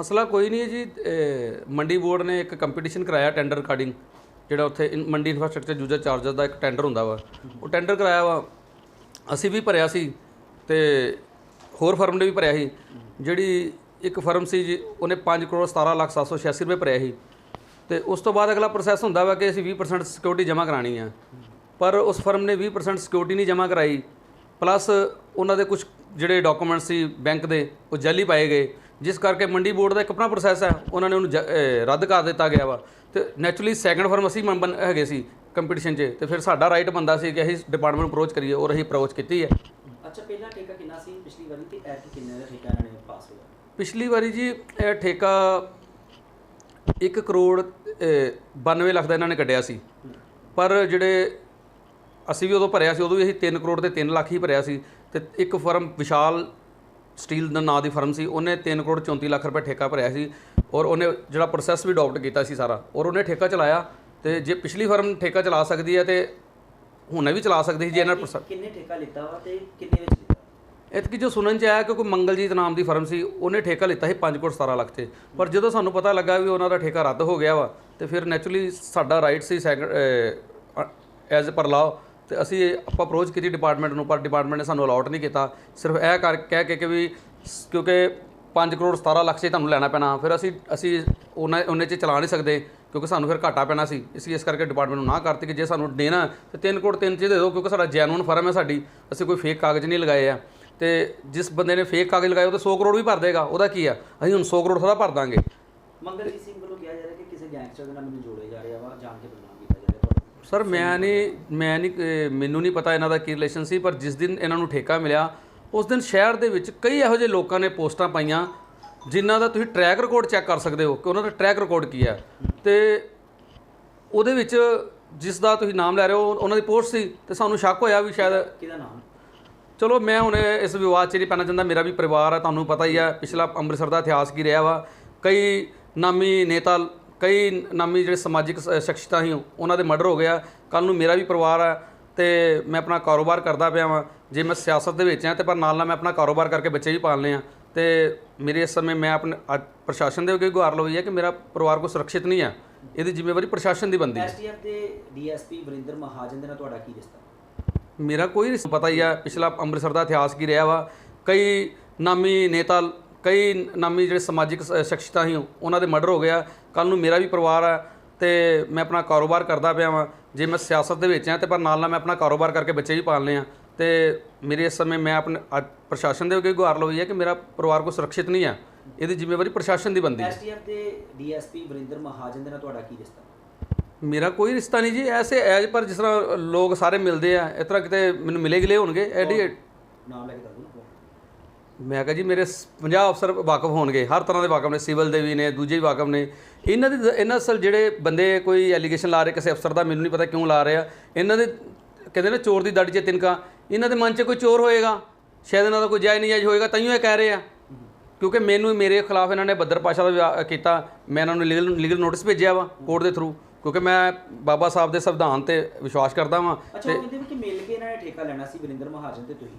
ਮਸਲਾ ਕੋਈ ਨਹੀਂ ਹੈ ਜੀ ਮੰਡੀ ਬੋਰਡ ਨੇ ਇੱਕ ਕੰਪੀਟੀਸ਼ਨ ਕਰਾਇਆ ਟੈਂਡਰ ਰਿਕਾਰਡਿੰਗ ਜਿਹੜਾ ਉੱਥੇ ਮੰਡੀ ਇਨਫਰਾਸਟ੍ਰਕਚਰ ਯੂਜ਼ਰ ਚਾਰਜਸ ਦਾ ਇੱਕ ਟੈਂਡਰ ਹੁੰਦਾ ਵਾ। ਉਹ ਟੈਂਡਰ ਕਰਾਇਆ ਵਾ। ਅਸੀਂ ਵੀ ਭਰਿਆ ਸੀ ਤੇ ਹੋਰ ਫਰਮ ਨੇ ਵੀ ਭਰਿਆ ਸੀ। ਜਿਹੜੀ ਇੱਕ ਫਰਮ ਸੀ ਜੀ, ਉਹਨੇ 5 ਕਰੋੜ 17 ਲੱਖ 786 ਰੁਪਏ ਭਰਿਆ ਸੀ। ਤੇ ਉਸ ਤੋਂ ਬਾਅਦ ਅਗਲਾ ਪ੍ਰੋਸੈਸ ਹੁੰਦਾ ਵਾ ਕਿ ਅਸੀਂ 20% ਸਿਕਿਉਰਿਟੀ ਜਮ੍ਹਾਂ ਕਰਾਣੀ ਆ। ਪਰ ਉਸ ਫਰਮ ਨੇ 20% ਸਿਕਿਉਰਿਟੀ ਨਹੀਂ ਜਮ੍ਹਾਂ ਕਰਾਈ। ਪਲੱਸ ਉਹਨਾਂ ਦੇ ਕੁਝ ਜਿਹੜੇ ਡਾਕੂਮੈਂਟ ਸੀ ਬੈਂਕ ਦੇ, ਉਹ ਜਾਲੀ ਪਾਏ ਗਏ। ਜਿਸ ਕਰਕੇ ਮੰਡੀ ਬੋਰਡ ਦਾ ਇੱਕ ਆਪਣਾ ਪ੍ਰੋਸੈਸ ਹੈ ਉਹਨਾਂ ਨੇ ਉਹਨੂੰ ਰੱਦ ਕਰ ਦਿੱਤਾ ਗਿਆ ਵਾ। ਤੇ ਨੈਚੁਰਲੀ ਸੈਕੰਡ ਫਰਮ ਅਸੀਂ ਮੰਬਨ ਹੈਗੇ ਸੀ ਕੰਪੀਟੀਸ਼ਨ 'ਚ ਤੇ ਫਿਰ ਸਾਡਾ ਰਾਈਟ ਬੰਦਾ ਸੀ ਕਿ ਅਸੀਂ ਡਿਪਾਰਟਮੈਂਟ ਅਪਰੋਚ ਕਰੀਏ ਔਰ ਅਸੀਂ ਅਪਰੋਚ ਕੀਤੀ ਹੈ। ਅੱਛਾ ਪਹਿਲਾ ਠੇਕਾ ਕਿੰਨਾ ਸੀ? ਪਿਛਲੀ ਵਾਰੀ ਤੇ ਐਤ ਕਿੰਨੇ ਦਾ ਠੇਕਾ ਇਹਨਾਂ ਨੇ ਪਾਸ ਹੋਇਆ? ਪਿਛਲੀ ਵਾਰੀ ਜੀ ਇਹ ਠੇਕਾ 1 ਕਰੋੜ ਅਹ, 92 ਲੱਖ ਦਾ ਇਹਨਾਂ ਨੇ ਕੱਢਿਆ ਸੀ। ਪਰ ਜਿਹੜੇ ਅਸੀਂ ਵੀ ਉਦੋਂ ਭਰਿਆ ਸੀ ਉਦੋਂ ਵੀ ਅਸੀਂ 3 ਕਰੋੜ ਤੇ 3 ਲੱਖ ਹੀ ਭਰਿਆ ਸੀ। ਤੇ ਇੱਕ ਫਰਮ ਵਿਸ਼ਾਲ ਸਟੀਲ ਦਾ ਨਾਂ ਦੀ ਫਰਮ ਸੀ ਉਹਨੇ 3 ਕਰੋੜ 34 ਲੱਖ ਰੁਪਏ ਠੇਕਾ ਭਰਿਆ ਸੀ ਔਰ ਉਹਨੇ ਜਿਹੜਾ ਪ੍ਰੋਸੈਸ ਵੀ ਅਡਾਪਟ ਕੀਤਾ ਸੀ ਸਾਰਾ ਔਰ ਉਹਨੇ ਠੇਕਾ ਚਲਾਇਆ ਤੇ ਜੇ ਪਿਛਲੀ ਫਰਮ ਠੇਕਾ ਚਲਾ ਸਕਦੀ ਹੈ ਤੇ ਹੁਣੇ ਵੀ ਚਲਾ ਸਕਦੀ ਸੀ ਜੇ ਇਹਨਾਂ ਪ੍ਰੋਸੈਸ ਕਿੰਨੇ ਠੇਕਾ ਲਿੱਤਾ ਵਾ ਤੇ ਕਿੰਨੇ ਵਿੱਚ ਲਿੱਤਾ? ਇਤਕੀ ਜੋ ਸੁਣਨ ਚ ਆਇਆ ਕਿ ਕੋਈ ਮੰਗਲਜੀਤ ਨਾਮ ਦੀ ਫਰਮ ਸੀ ਉਹਨੇ ਠੇਕਾ ਲਿੱਤਾ ਸੀ 5 ਕਰੋੜ 17 ਲੱਖ ਤੇ। ਪਰ ਜਦੋਂ ਸਾਨੂੰ ਪਤਾ ਲੱਗਾ ਵੀ ਉਹਨਾਂ ਦਾ ਠੇਕਾ ਰੱਦ ਹੋ ਗਿਆ ਵਾ ਤੇ ਫਿਰ ਨੈਚੁਰਲੀ ਸਾਡਾ ਰਾਈਟ ਸੀ ਐਜ਼ ਪਰ ਲਾਅ ਤੇ ਅਸੀਂ ਆਪਾਂ ਅਪਰੋਚ ਕੀਤੀ ਡਿਪਾਰਟਮੈਂਟ ਨੂੰ, ਪਰ ਡਿਪਾਰਟਮੈਂਟ ਨੇ ਸਾਨੂੰ ਅਲਾਉਟ ਨਹੀਂ ਕੀਤਾ। ਸਿਰਫ ਇਹ ਕਰ, ਕਹਿ ਕੇ ਕਿ ਵੀ ਕਿਉਂਕਿ 5 ਕਰੋੜ 17 ਲੱਖ 'ਚ ਤੁਹਾਨੂੰ ਲੈਣਾ ਪੈਣਾ। ਫਿਰ ਅਸੀਂ ਅਸੀਂ ਉਹਨਾਂ, ਉਹਨੇ 'ਚ ਚਲਾ ਨਹੀਂ ਸਕਦੇ, ਕਿਉਂਕਿ ਸਾਨੂੰ ਫਿਰ ਘਾਟਾ ਪੈਣਾ ਸੀ। ਇਸ ਇਸ ਕਰਕੇ ਡਿਪਾਰਟਮੈਂਟ ਨੂੰ ਨਾ ਕਰਤੀ ਕਿ ਜੇ ਸਾਨੂੰ ਦੇਣਾ, ਤੇ 3 ਕਰੋੜ 3 ਚ ਦੇ ਦਿਓ, ਕਿਉਂਕਿ ਸਾਡਾ ਜੈਨੂਨ ਫਰਮ ਹੈ ਸਾਡੀ। ਅਸੀਂ ਕੋਈ ਫੇਕ ਕਾਗਜ਼ ਨਹੀਂ ਲਗਾਏ ਆ। ਤੇ ਜਿਸ ਬੰਦੇ ਨੇ ਫੇਕ ਕਾਗਜ਼ ਲਗਾਏ, ਉਹ ਤਾਂ 100 ਕਰੋੜ ਵੀ ਭਰ ਦੇਗਾ। ਉਹਦਾ ਕੀ ਆ? ਅਸੀਂ ਹੁਣ 100 ਕਰੋੜ ਥੋੜਾ ਭਰ ਦਾਂਗੇ। ਮੰਗਲਜੀਤ ਸਿੰਘ ਵੱਲੋਂ ਕਿਹਾ ਜਾ ਰਿਹਾ ਕਿ ਕਿਸੇ ਗੈਂਗਸਟਰ ਦੇ ਨਾਲ ਮੈਨੂੰ ਜੋੜਿਆ ਜਾ ਰਿਹਾ ਵਾ, ਜਾਣ ਕੇ ਬਦਨਾਮ ਕੀਤਾ ਜਾ ਰਿਹਾ ਤੁਹਾਡਾ ਸਰ ਮੈਂ ਨਹੀਂ ਮੈਂ ਨਹੀਂ ਮੈਨੂੰ ਨਹੀਂ ਪਤਾ ਇਹਨਾਂ ਦਾ ਕੀ ਰਿਲੇਸ਼ਨ ਸੀ ਪਰ ਜਿਸ ਦਿਨ ਇਹਨਾਂ ਨੂੰ ਠੇਕਾ ਮਿਲਿਆ ਉਸ ਦਿਨ ਸ਼ਹਿਰ ਦੇ ਵਿੱਚ ਕਈ ਇਹੋ ਜਿਹੇ ਲੋਕਾਂ ਨੇ ਪੋਸਟਾਂ ਪਾਈਆਂ ਜਿਨ੍ਹਾਂ ਦਾ ਤੁਸੀਂ ਟਰੈਕ ਰਿਕਾਰਡ ਚੈੱਕ ਕਰ ਸਕਦੇ ਹੋ ਕਿ ਉਹਨਾਂ ਦਾ ਟਰੈਕ ਰਿਕਾਰਡ ਕੀ ਹੈ। ਤੇ ਉਹਦੇ ਵਿੱਚ ਜਿਸ ਦਾ ਤੁਸੀਂ ਨਾਮ ਲੈ ਰਹੇ ਹੋ ਉਹਨਾਂ ਦੀ ਪੋਸਟ ਸੀ ਤੇ ਸਾਨੂੰ ਸ਼ੱਕ ਹੋਇਆ ਵੀ ਸ਼ਾਇਦ ਕਿਹਦਾ ਨਾਮ? ਚਲੋ ਮੈਂ ਹੁਣ ਇਸ ਵਿਵਾਦ 'ਚ ਨਹੀਂ ਪੈਣਾ ਚਾਹੁੰਦਾ ਮੇਰਾ ਵੀ ਪਰਿਵਾਰ ਹੈ ਤੁਹਾਨੂੰ ਪਤਾ ਹੀ ਹੈ ਪਿਛਲਾ ਅੰਮ੍ਰਿਤਸਰ ਦਾ ਇਤਿਹਾਸ ਕੀ ਰਿਹਾ ਵਾ। ਕਈ ਨਾਮੀ ਨੇਤਾ ਕਈ ਨਾਮੀ ਜਿਹੜੇ ਸਮਾਜਿਕ ਸ਼ਖਸੀਅਤਾਂ ਸੀ ਉਹਨਾਂ ਦੇ ਮਰਡਰ ਹੋ ਗਿਆ ਕੱਲ ਨੂੰ ਮੇਰਾ ਵੀ ਪਰਿਵਾਰ ਹੈ ਤੇ ਮੈਂ ਆਪਣਾ ਕਾਰੋਬਾਰ ਕਰਦਾ ਪਿਆ ਵਾਂ। ਜੇ ਮੈਂ ਸਿਆਸਤ ਦੇ ਵਿੱਚ ਹਾਂ ਤੇ ਪਰ ਨਾਲ ਨਾਲ ਮੈਂ ਆਪਣਾ ਕਾਰੋਬਾਰ ਕਰਕੇ ਬੱਚੇ ਵੀ ਪਾਲਨੇ ਆ। ਤੇ ਮੇਰੇ ਇਸ ਸਮੇਂ ਮੈਂ ਆਪਣੇ ਪ੍ਰਸ਼ਾਸਨ ਦੇ ਅੱਗੇ ਗੁਹਾਰ ਲਵਾਈ ਹੈ ਕਿ ਮੇਰਾ ਪਰਿਵਾਰ ਕੋ ਸੁਰੱਖਿਅਤ ਨਹੀਂ ਹੈ ਇਹਦੀ ਜ਼ਿੰਮੇਵਾਰੀ ਪ੍ਰਸ਼ਾਸਨ ਦੀ ਬਣਦੀ ਹੈ ਐਸਟੀਐਫ ਦੇ ਡੀਐਸਪੀ ਵਰਿੰਦਰ ਮਹਾਜਨ ਦੇ ਨਾਲ ਤੁਹਾਡਾ ਕੀ ਰਿਸ਼ਤਾ? ਮੇਰਾ ਕੋਈ ਰਿਸ਼ਤਾ ਪਤਾ ਹੀ ਹੈ ਪਿਛਲਾ ਅੰਮ੍ਰਿਤਸਰ ਦਾ ਇਤਿਹਾਸ ਕੀ ਰਿਹਾ ਵਾ। ਕਈ ਨਾਮੀ ਨੇਤਾ ਕਈ ਨਾਮੀ ਜਿਹੜੇ ਸਮਾਜਿਕ ਸ਼ਖਸੀਅਤਾਂ ਸੀ ਉਹਨਾਂ ਦੇ ਮਰਡਰ ਹੋ ਗਿਆ ਕੱਲ ਨੂੰ ਮੇਰਾ ਵੀ ਪਰਿਵਾਰ ਹੈ ਤੇ ਮੈਂ ਆਪਣਾ ਕਾਰੋਬਾਰ ਕਰਦਾ ਪਿਆ ਵਾਂ। ਜੇ ਮੈਂ ਸਿਆਸਤ ਦੇ ਵਿੱਚ ਹਾਂ ਤੇ ਪਰ ਨਾਲ ਨਾਲ ਮੈਂ ਆਪਣਾ ਕਾਰੋਬਾਰ ਕਰਕੇ ਬੱਚੇ ਵੀ ਪਾਲਨੇ ਆ। ਤੇ ਮੇਰੇ ਇਸ ਸਮੇਂ ਮੈਂ ਆਪਣੇ ਪ੍ਰਸ਼ਾਸਨ ਦੇ ਅੱਗੇ ਗੁਹਾਰ ਲਵਾਈ ਹੈ ਕਿ ਮੇਰਾ ਪਰਿਵਾਰ ਕੋ ਸੁਰੱਖਿਅਤ ਨਹੀਂ ਹੈ ਇਹਦੀ ਜ਼ਿੰਮੇਵਾਰੀ ਪ੍ਰਸ਼ਾਸਨ ਦੀ ਬਣਦੀ ਹੈ ਐਸਟੀਐਫ ਦੇ ਡੀਐਸਪੀ ਵਰਿੰਦਰ ਮਹਾਜਨ ਦੇ ਨਾਲ ਤੁਹਾਡਾ ਕੀ ਰਿਸ਼ਤਾ? ਮੇਰਾ ਕੋਈ ਰਿਸ਼ਤਾ ਨਹੀਂ ਜੀ ਐਸੇ ਐਜ ਪਰ ਜਿਸ ਤਰ੍ਹਾਂ ਲੋਕ ਸਾਰੇ ਮਿਲਦੇ ਆ ਇਸ ਤਰ੍ਹਾਂ ਕਿਤੇ ਮੈਨੂੰ ਮਿਲੇ ਗਿਲੇ ਹੋਣਗੇ ਐਡੀ ਨਾਮ ਲੈ ਕੇ ਮੈਂ ਕਹਾਂ ਜੀ ਮੇਰੇ ਸ- 50 ਅਫਸਰ ਵਾਕਫ ਹੋਣਗੇ। ਹਰ ਤਰ੍ਹਾਂ ਦੇ ਵਾਕਫ ਨੇ ਸਿਵਲ ਦੇ ਵੀ ਨੇ ਦੂਜੇ ਵੀ ਵਾਕਫ ਨੇ। ਇਹਨਾਂ ਦੇ ਇਹਨਾਂ ਅਸਲ ਜਿਹੜੇ ਬੰਦੇ ਕੋਈ ਐਲੀਗੇਸ਼ਨ ਲਾ ਰਹੇ ਕਿਸੇ ਅਫਸਰ ਦਾ ਮੈਨੂੰ ਨਹੀਂ ਪਤਾ ਕਿਉਂ ਲਾ ਰਹੇ ਆ। ਇਹਨਾਂ ਦੇ ਕਹਿੰਦੇ ਨੇ ਚੋਰ ਦੀ ਦਾੜੀ 'ਚ ਤਿਨਕਾ। ਇਹਨਾਂ ਦੇ ਮਨ 'ਚ ਕੋਈ ਚੋਰ ਹੋਏਗਾ? ਸ਼ਾਇਦ ਇਹਨਾਂ ਦਾ ਕੋਈ ਜਾਇਜ਼ ਨਹੀਂ ਜਾਇਜ਼ ਹੋਏਗਾ ਤਾਈਓ ਇਹ ਕਹਿ ਰਹੇ ਆ। ਕਿਉਂਕਿ ਮੈਨੂੰ ਮੇਰੇ ਖਿਲਾਫ ਇਹਨਾਂ ਨੇ ਬੱਦਰ ਪਾਸ਼ਾ ਦਾ ਵਿਆਹ ਕੀਤਾ। ਮੈਂ ਇਹਨਾਂ ਨੂੰ ਲੀਗਲ ਲੀਗਲ ਨੋਟਿਸ ਭੇਜਿਆ ਵਾ ਕੋਰਟ ਦੇ ਥਰੂ ਕਿਉਂਕਿ ਮੈਂ ਬਾਬਾ ਸਾਹਿਬ ਦੇ ਸੰਵਿਧਾਨ ਤੇ ਵਿਸ਼ਵਾਸ ਕਰਦਾ ਵਾਂ। ਅੱਛਾ ਉਹ ਕਹਿੰਦੇ ਵੀ ਕਿ ਮਿਲ ਕੇ ਇਹਨਾਂ ਨੇ ਠੇਕਾ ਲੈਣਾ ਸੀ ਵਰਿੰਦਰ ਮਹਾਜਨ ਤੇ ਤੁਸੀਂ।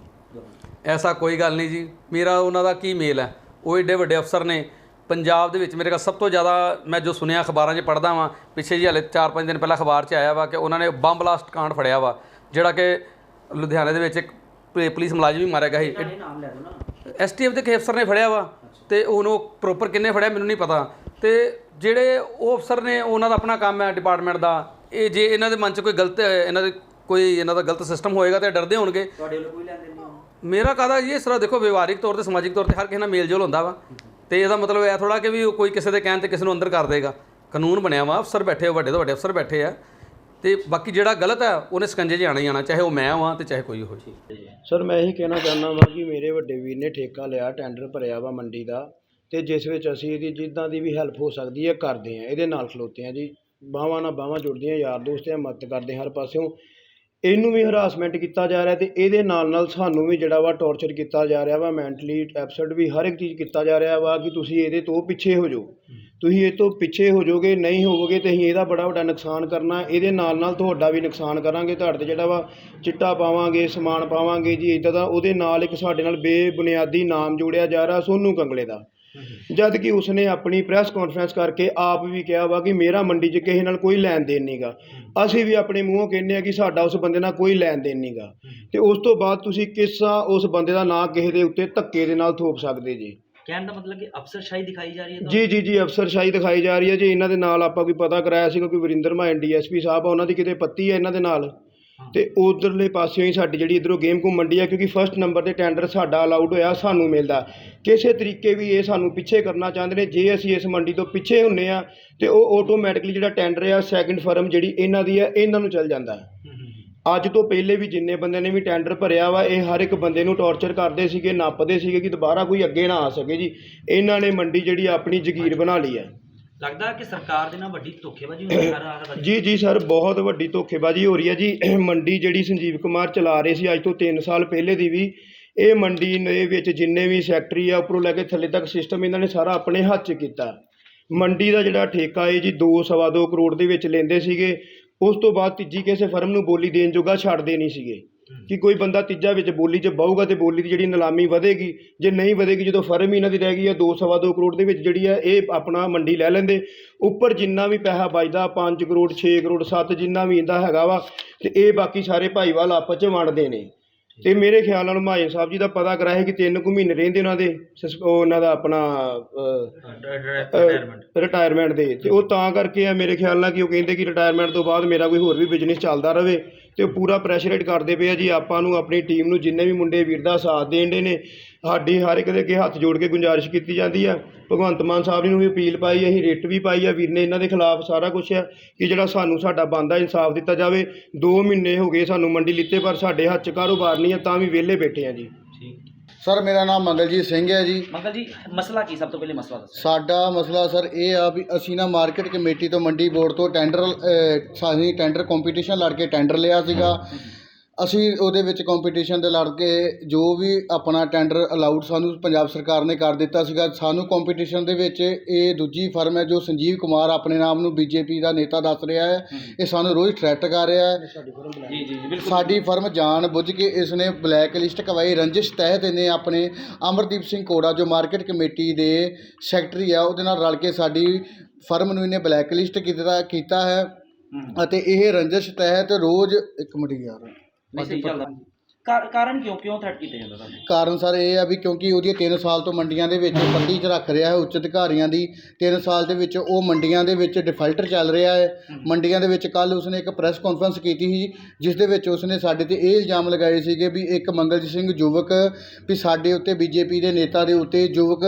ਐਸਾ ਕੋਈ ਗੱਲ ਨਹੀਂ ਜੀ। ਮੇਰਾ ਉਹਨਾਂ ਦਾ ਕੀ ਮੇਲ ਹੈ? ਉਹ ਏਡੇ ਵੱਡੇ ਅਫਸਰ ਨੇ। ਪੰਜਾਬ ਦੇ ਵਿੱਚ ਮੇਰੇ ਕੋਲ ਸਭ ਤੋਂ ਜ਼ਿਆਦਾ ਮੈਂ ਜੋ ਸੁਣਿਆ ਅਖਬਾਰਾਂ 'ਚ ਪੜ੍ਹਦਾ ਵਾਂ ਪਿੱਛੇ ਜੀ ਹਲੇ 4-5 ਦਿਨ ਪਹਿਲਾਂ ਅਖਬਾਰ 'ਚ ਆਇਆ ਵਾ ਕਿ ਉਹਨਾਂ ਨੇ ਬੰਬ ਬਲਾਸਟ ਕਾਂਡ ਫੜਿਆ ਵਾ ਜਿਹੜਾ ਕਿ ਲੁਧਿਆਣੇ ਦੇ ਵਿੱਚ ਇੱਕ ਪੁਲਿਸ ਮੁਲਾਜ਼ਮ ਵੀ ਮਾਰਿਆ ਗਿਆ ਸੀ। ਐਸਟੀਐਫ ਦੇ ਕਿਸੇ ਅਫਸਰ ਨੇ ਫੜਿਆ ਵਾ ਤੇ ਹੁਣ ਉਹ ਪ੍ਰੋਪਰ ਕਿੰਨੇ ਫੜਿਆ ਮੈਨੂੰ ਨਹੀਂ ਪਤਾ। ਤੇ ਜਿਹੜੇ ਉਹ ਅਫਸਰ ਨੇ ਉਹਨਾਂ ਦਾ ਆਪਣਾ ਕੰਮ ਹੈ ਡਿਪਾਰਟਮੈਂਟ ਦਾ। ਇਹ ਜੇ ਇਹਨਾਂ ਦੇ ਮਨ 'ਚ ਕੋਈ ਗਲਤ ਇਹਨਾਂ ਦੇ ਕੋਈ ਇਹਨਾਂ ਦਾ ਗਲਤ ਸਿਸਟਮ ਹੋਏਗਾ ਤੇ ਡਰਦੇ ਹੋਣਗੇ। ਤੁਹਾਡੇ ਵੱਲੋਂ ਕੋਈ ਲੈਣ ਦੇਣ ਨਹੀਂ ਮੇਰਾ ਕਾਦਾ ਜੀ? ਇਸ ਤਰ੍ਹਾਂ ਦੇਖੋ ਵਿਵਹਾਰਿਕ ਤੌਰ ਤੇ ਸਮਾਜਿਕ ਤੌਰ ਤੇ ਹਰ ਕਿਸੇ ਨਾਲ ਮੇਲ ਜੋਲ ਹੁੰਦਾ ਵਾ। ਤੇ ਇਹਦਾ ਮਤਲਬ ਇਹ ਥੋੜਾ ਕਿ ਵੀ ਉਹ ਕੋਈ ਕਿਸੇ ਦੇ ਕਹਿਣ ਤੇ ਕਿਸੇ ਨੂੰ ਅੰਦਰ ਕਰ ਦੇਗਾ। ਕਾਨੂੰਨ ਬਣਿਆ ਵਾ ਅਫਸਰ ਬੈਠੇ ਆ, ਵੱਡੇ ਤੋਂ ਵੱਡੇ ਅਫਸਰ ਬੈਠੇ ਆ। ਤੇ ਬਾਕੀ ਜਿਹੜਾ ਗਲਤ ਹੈ ਉਹਨੇ ਸਕੰਜੇ 'ਚ ਆਣਾ ਹੀ ਆਣਾ ਚਾਹੇ ਉਹ ਮੈਂ ਹਾਂ ਤੇ ਚਾਹੇ ਕੋਈ ਹੋਵੇ ਸਰ ਮੈਂ ਇਹੀ ਕਹਿਣਾ ਚਾਹੁੰਦਾ ਵਾਂ ਕਿ ਮੇਰੇ ਵੱਡੇ ਵੀਰ ਨੇ ਠੇਕਾ ਲਿਆ ਟੈਂਡਰ ਭਰਿਆ ਵਾ ਮੰਡੀ ਦਾ। ਤੇ ਜਿਸ ਵਿੱਚ ਅਸੀਂ ਇਹਦੀ ਜਿੱਦਾਂ ਦੀ ਵੀ ਹੈਲਪ ਹੋ ਸਕਦੀ ਹੈ ਕਰਦੇ ਆ ਇਹਦੇ ਨਾਲ ਖਲੋਤੇ ਆ ਜੀ। ਬਾਹਾਂ ਨਾਲ ਬਾਹਾਂ ਜੁੜਦੀਆਂ ਯਾਰ ਦੋਸਤ ਆ ਮਦਦ ਕਰਦੇ ਹਰ ਪਾਸਿਓਂ। ਇਹਨੂੰ ਵੀ ਹਰਾਸਮੈਂਟ ਕੀਤਾ ਜਾ ਰਿਹਾ ਤੇ ਇਹਦੇ ਨਾਲ ਨਾਲ ਸਾਨੂੰ ਵੀ ਜਿਹੜਾ ਵਾ ਟੌਰਚਰ ਕੀਤਾ ਜਾ ਰਿਹਾ ਵਾ ਮੈਂਟਲੀ ਐਬਸੈਟ ਵੀ ਹਰ ਇੱਕ ਚੀਜ਼ ਕੀਤਾ ਜਾ ਰਿਹਾ ਵਾ ਕਿ ਤੁਸੀਂ ਇਹਦੇ ਤੋਂ ਪਿੱਛੇ ਹੋ ਜਾਓ। ਤੁਸੀਂ ਇਹ ਤੋਂ ਪਿੱਛੇ ਹੋ ਜਾਓਗੇ ਨਹੀਂ ਹੋਵੋਗੇ ਤੇ ਅਸੀਂ ਇਹਦਾ ਬੜਾ ਵੱਡਾ ਨੁਕਸਾਨ ਕਰਨਾ ਇਹਦੇ ਨਾਲ ਨਾਲ ਤੁਹਾਡਾ ਵੀ ਨੁਕਸਾਨ ਕਰਾਂਗੇ ਤੁਹਾਡੇ ਤੇ ਜਿਹੜਾ ਵਾ ਚਿੱਟਾ ਪਾਵਾਂਗੇ ਸਮਾਨ ਪਾਵਾਂਗੇ ਜੀ ਇਦਾਂ ਦਾ ਉਹਦੇ ਨਾਲ ਇੱਕ ਸਾਡੇ ਨਾਲ ਬੇਬੁਨਿਆਦੀ ਨਾਮ ਜੋੜਿਆ ਜਾ ਰਿਹਾ ਸੋਨੂ ਕੰਗਲੇ ਦਾ। ਜਦ ਕਿ ਉਸਨੇ ਆਪਣੀ ਪ੍ਰੈਸ ਕਾਨਫਰੰਸ ਕਰਕੇ ਆਪ ਵੀ ਕਿਹਾ ਵਾ ਕਿ ਮੇਰਾ ਮੰਡੀ 'ਚ ਕਿਸੇ ਨਾਲ ਕੋਈ ਲੈਣ ਦੇਣ ਨਹੀਂਗਾ ਅਸੀਂ ਵੀ ਆਪਣੇ ਮੂੰਹੋਂ ਕਹਿੰਦੇ ਆ ਕਿ ਸਾਡਾ ਉਸ ਬੰਦੇ ਨਾਲ ਕੋਈ ਲੈਣ ਦੇਣ ਨਹੀਂਗਾ ਤੇ ਉਸ ਤੋਂ ਬਾਅਦ ਤੁਸੀਂ ਕਿਸਾ ਉਸ ਬੰਦੇ ਦਾ ਨਾਂ ਕਿਸੇ ਦੇ ਉੱਤੇ ਧੱਕੇ ਦੇ ਨਾਲ ਥੋਪ ਸਕਦੇ ਜੀ। ਕਹਿਣ ਦਾ ਮਤਲਬ ਕਿ ਅਫਸਰਸ਼ਾਹੀ ਦਿਖਾਈ ਜਾ ਰਹੀ ਹੈ ਜੀ ਜੀ ਜੀ ਅਫਸਰਸ਼ਾਹੀ ਦਿਖਾਈ ਜਾ ਰਹੀ ਹੈ ਜੀ। ਇਹਨਾਂ ਦੇ ਨਾਲ ਆਪਾਂ ਕੋਈ ਪਤਾ ਕਰਾਇਆ ਸੀ ਕੋਈ ਵਰਿੰਦਰ ਮਾਨ ਡੀਐਸਪੀ ਸਾਹਿਬ ਆ ਉਹਨਾਂ ਦੀ ਕਿਤੇ ਪੱਤੀ ਹੈ ਇਹਨਾਂ ਦੇ ਨਾਲ? ਤੇ ਉਧਰਲੇ ਪਾਸਿਓਂ ਹੀ ਸਾਡੀ ਜਿਹੜੀ ਇਧਰੋਂ ਗੇਮ ਘੁੰਮਣ ਡਈ ਆ ਕਿਉਂਕਿ ਫਸਟ ਨੰਬਰ ਤੇ ਟੈਂਡਰ ਸਾਡਾ ਅਲਾਉਡ ਹੋਇਆ ਸਾਨੂੰ ਮਿਲਦਾ। ਕਿਸੇ ਤਰੀਕੇ ਵੀ ਇਹ ਸਾਨੂੰ ਪਿੱਛੇ ਕਰਨਾ ਚਾਹੁੰਦੇ ਨੇ ਜੇ ਅਸੀਂ ਇਸ ਮੰਡੀ ਤੋਂ ਪਿੱਛੇ ਹੁੰਨੇ ਆ ਤੇ ਉਹ ਆਟੋਮੈਟਿਕਲੀ ਜਿਹੜਾ ਟੈਂਡਰ ਆ ਸੈਕਿੰਡ ਫਰਮ ਜਿਹੜੀ ਇਹਨਾਂ ਦੀ ਆ ਇਹਨਾਂ ਨੂੰ ਚੱਲ ਜਾਂਦਾ ਹੈ। ਅੱਜ ਤੋਂ ਪਹਿਲੇ ਵੀ ਜਿੰਨੇ ਬੰਦਿਆਂ ਨੇ ਵੀ ਟੈਂਡਰ ਭਰਿਆ ਵਾ ਇਹ ਹਰ ਇੱਕ ਬੰਦੇ ਨੂੰ ਟੌਰਚਰ ਕਰਦੇ ਸੀਗੇ ਨੱਪਦੇ ਸੀਗੇ ਕਿ ਦੁਬਾਰਾ ਕੋਈ ਅੱਗੇ ਨਾ ਆ ਸਕੇ ਜੀ। ਇਹਨਾਂ ਨੇ ਮੰਡੀ ਜਿਹੜੀ ਆਪਣੀ ਜ਼ਗੀਰ ਬਣਾ ਲਈ ਹੈ। ਲੱਗਦਾ ਕਿ ਸਰਕਾਰ ਦੇ ਨਾਲ ਵੱਡੀ ਧੋਖੇਬਾਜ਼ੀ ਹੈ? ਹਰ ਹਰ ਜੀ ਜੀ ਸਰ ਬਹੁਤ ਵੱਡੀ ਧੋਖੇਬਾਜ਼ੀ ਹੋ ਰਹੀ ਹੈ ਜੀ। ਮੰਡੀ ਜਿਹੜੀ ਸੰਜੀਵ ਕੁਮਾਰ ਚਲਾ ਰਹੇ ਸੀ ਅੱਜ ਤੋਂ 3 ਸਾਲ ਪਹਿਲੇ ਦੀ ਵੀ ਇਹ ਮੰਡੀ ਦੇ ਵਿੱਚ ਜਿੰਨੇ ਵੀ ਸੈਕਟਰੀ ਆ ਉੱਪਰੋਂ ਲੈ ਕੇ ਥੱਲੇ ਤੱਕ ਸਿਸਟਮ ਇਹਨਾਂ ਨੇ ਸਾਰਾ ਆਪਣੇ ਹੱਥ 'ਚ ਕੀਤਾ। ਮੰਡੀ ਦਾ ਜਿਹੜਾ ਠੇਕਾ ਹੈ ਜੀ 2 ਸਵਾ ਦੋ ਕਰੋੜ ਦੇ ਵਿੱਚ ਲੈਂਦੇ ਸੀਗੇ। ਉਸ ਤੋਂ ਬਾਅਦ ਤੀਜੀ ਕਿਸੇ ਫਰਮ ਨੂੰ ਬੋਲੀ ਦੇਣ ਜੋਗਾ ਛੱਡਦੇ ਨਹੀਂ ਸੀਗੇ। ਕਿ ਕੋਈ ਬੰਦਾ ਤੀਜਾ ਵਿੱਚ ਬੋਲੀ 'ਚ ਬਹੂਗਾ ਤੇ ਬੋਲੀ ਦੀ ਜਿਹੜੀ ਨਿਲਾਮੀ ਵਧੇਗੀ ਜੇ ਨਹੀਂ ਵਧੇਗੀ ਜਦੋਂ ਫਰਮ ਹੀ ਇਹਨਾਂ ਦੀ ਰਹਿ ਗਈ ਹੈ 2 ਸਵਾ ਦੋ ਕਰੋੜ ਦੇ ਵਿੱਚ ਜਿਹੜੀ ਹੈ ਇਹ ਆਪਣਾ ਮੰਡੀ ਲੈ ਲੈਂਦੇ। ਉੱਪਰ ਜਿੰਨਾ ਵੀ ਪੈਸਾ ਬਚਦਾ 5 ਕਰੋੜ 6 ਕਰੋੜ 7 ਜਿੰਨਾ ਵੀ ਇਹਦਾ ਹੈਗਾ ਵਾ ਤੇ ਇਹ ਬਾਕੀ ਸਾਰੇ ਭਾਈਵਾਲ ਆਪਸ 'ਚ ਵੰਡਦੇ ਨੇ। ਤੇ ਮੇਰੇ ਖਿਆਲ ਨਾਲ ਮਹਾਜਨ ਸਾਹਿਬ ਜੀ ਦਾ ਪਤਾ ਕਰਾਇਆ ਕਿ ਤਿੰਨ ਕੁ ਮਹੀਨੇ ਰਹਿੰਦੇ ਉਹਨਾਂ ਦੇ ਉਹਨਾਂ ਦਾ ਆਪਣਾ ਰਿਟਾਇਰਮੈਂਟ ਦੇ। ਤੇ ਉਹ ਤਾਂ ਕਰਕੇ ਆ ਮੇਰੇ ਖਿਆਲ ਨਾਲ ਕਿ ਉਹ ਕਹਿੰਦੇ ਕਿ ਰਿਟਾਇਰਮੈਂਟ ਤੋਂ ਬਾਅਦ ਮੇਰਾ ਕੋਈ ਹੋਰ ਵੀ ਬਿਜ਼ਨਸ ਚੱਲਦਾ ਰਵੇ। ਤੇ ਉਹ ਪੂਰਾ ਪ੍ਰੈਸ਼ਰਾਈਟ ਕਰਦੇ ਪਏ ਆ ਜੀ। ਆਪਾਂ ਨੂੰ ਆਪਣੀ ਟੀਮ ਨੂੰ ਜਿੰਨੇ ਵੀ ਮੁੰਡੇ ਵੀਰ ਦਾ ਸਾਥ ਦੇਣ ਦੇ ਨੇ, ਸਾਡੀ ਹਰ ਇੱਕ ਦੇ ਅੱਗੇ ਹੱਥ ਜੋੜ ਕੇ ਗੁੰਜਾਰਿਸ਼ ਕੀਤੀ ਜਾਂਦੀ ਆ। ਭਗਵੰਤ ਮਾਨ ਸਾਹਿਬ ਨੂੰ ਵੀ ਅਪੀਲ ਪਾਈ, ਅਸੀਂ ਰਿਟ ਵੀ ਪਾਈ ਆ। ਵੀਰ ਨੇ ਇਹਨਾਂ ਦੇ ਖਿਲਾਫ ਸਾਰਾ ਕੁਝ ਆ ਕਿ ਜਿਹੜਾ ਸਾਨੂੰ ਸਾਡਾ ਬੰਦਾ ਇਨਸਾਫ ਦਿੱਤਾ ਜਾਵੇ। 2 ਮਹੀਨੇ ਹੋ ਗਏ ਸਾਨੂੰ ਮੰਡੀ ਲਿੱਤੇ, ਪਰ ਸਾਡੇ ਹੱਥ 'ਚ ਕਾਰੋਬਾਰ ਨਹੀਂ ਆ, ਤਾਂ ਵੀ ਵਿਹਲੇ ਬੈਠੇ ਆ ਜੀ। ਸਰ ਮੇਰਾ ਨਾਮ ਮੰਗਲਜੀਤ ਸਿੰਘ ਹੈ ਜੀ। ਮੰਗਲ ਜੀ ਮਸਲਾ ਕੀ? ਸਭ ਤੋਂ ਪਹਿਲੇ ਮਸਲਾ ਦੱਸੋ। ਸਾਡਾ ਮਸਲਾ ਸਰ ਇਹ ਆ ਵੀ ਅਸੀਂ ਨਾ ਮਾਰਕੀਟ ਕਮੇਟੀ ਤੋਂ ਮੰਡੀ ਬੋਰਡ ਤੋਂ ਟੈਂਡਰ ਅ, ਸਾਡੀ ਟੈਂਡਰ ਕੰਪੀਟੀਸ਼ਨ ਲੜ ਕੇ ਟੈਂਡਰ ਲਿਆ ਸੀਗਾ। ਅਸੀਂ ਉਹਦੇ ਵਿੱਚ ਕੰਪੀਟੀਸ਼ਨ ਦੇ ਲੜ ਕੇ ਜੋ ਵੀ ਆਪਣਾ ਟੈਂਡਰ ਅਲਾਉਡ ਸਾਨੂੰ ਪੰਜਾਬ ਸਰਕਾਰ ਨੇ ਕਰ ਦਿੱਤਾ ਸੀਗਾ ਸਾਨੂੰ ਕੰਪੀਟੀਸ਼ਨ ਦੇ ਵਿੱਚ ਇਹ ਦੂਜੀ ਫਰਮ ਹੈ ਜੋ ਸੰਜੀਵ ਕੁਮਾਰ ਆਪਣੇ ਨਾਮ ਨੂੰ ਬੀਜੇਪੀ ਦਾ ਨੇਤਾ ਦੱਸ ਰਿਹਾ ਹੈ। ਇਹ ਸਾਨੂੰ ਰੋਜ਼ ਥ੍ਰੈਟ ਕਰ ਰਿਹਾ ਹੈ। ਜੀ ਜੀ ਜੀ ਬਿਲਕੁਲ। ਸਾਡੀ ਫਰਮ ਜਾਣ ਬੁੱਝ ਕੇ ਇਸ ਨੇ ਬਲੈਕ ਲਿਸਟ ਕਵਾਈ ਰੰਜਿਸ਼ ਤਹਿਤ ਇਹਨੇ ਆਪਣੇ ਅਮਰਦੀਪ ਸਿੰਘ ਕੋੜਾ ਜੋ ਮਾਰਕੀਟ ਕਮੇਟੀ ਦੇ ਸੈਕਟਰੀ ਆ ਉਹਦੇ ਨਾਲ ਰਲ ਕੇ ਸਾਡੀ ਫਰਮ ਨੂੰ ਇਹਨੇ ਬਲੈਕ ਲਿਸਟ ਕੀਤਾ ਕੀਤਾ ਹੈ। ਹੂੰ। ਅਤੇ ਇਹ ਰੰਜਿਸ਼ ਤਹਿਤ ਰੋਜ਼ ਇੱਕ ਮਿੰਟ ਯਾਰ। ਨਹੀਂ ਸਹੀ ਚੱਲਦਾ ਕਾਰ- ਕਾਰਨ ਕਿਉਂ ਕਿਉਂ ਥ੍ਰੈਟ ਕੀਤਾ ਜਾਂਦਾ ਤੁਹਾਨੂੰ? ਕਾਰਨ ਸਰ ਇਹ ਆ ਵੀ ਕਿਉਂਕਿ ਉਹਦੀਆਂ 3 ਸਾਲ ਤੋਂ ਮੰਡੀਆਂ ਦੇ ਵਿੱਚ ਪੱਟੀ 'ਚ ਰੱਖ ਰਿਹਾ ਹੈ ਉੱਚ ਅਧਿਕਾਰੀਆਂ ਦੀ 3 ਸਾਲ ਦੇ ਵਿੱਚ ਉਹ ਮੰਡੀਆਂ ਦੇ ਵਿੱਚ ਡਿਫਾਲਟਰ ਚੱਲ ਰਿਹਾ ਹੈ। ਮੰਡੀਆਂ ਦੇ ਵਿੱਚ ਕੱਲ ਉਸਨੇ ਇੱਕ ਪ੍ਰੈਸ ਕਾਨਫਰੰਸ ਕੀਤੀ ਸੀ ਜਿਸ ਦੇ ਵਿੱਚ ਉਸਨੇ ਸਾਡੇ ਤੇ ਇਹ ਇਲਜ਼ਾਮ ਲਗਾਏ ਸੀਗੇ ਵੀ ਇੱਕ ਮੰਗਲਜੀਤ ਸਿੰਘ ਯੁਵਕ ਵੀ ਸਾਡੇ ਉੱਤੇ ਬੀਜੇਪੀ ਦੇ ਨੇਤਾ ਦੇ ਉੱਤੇ ਯੁਵਕ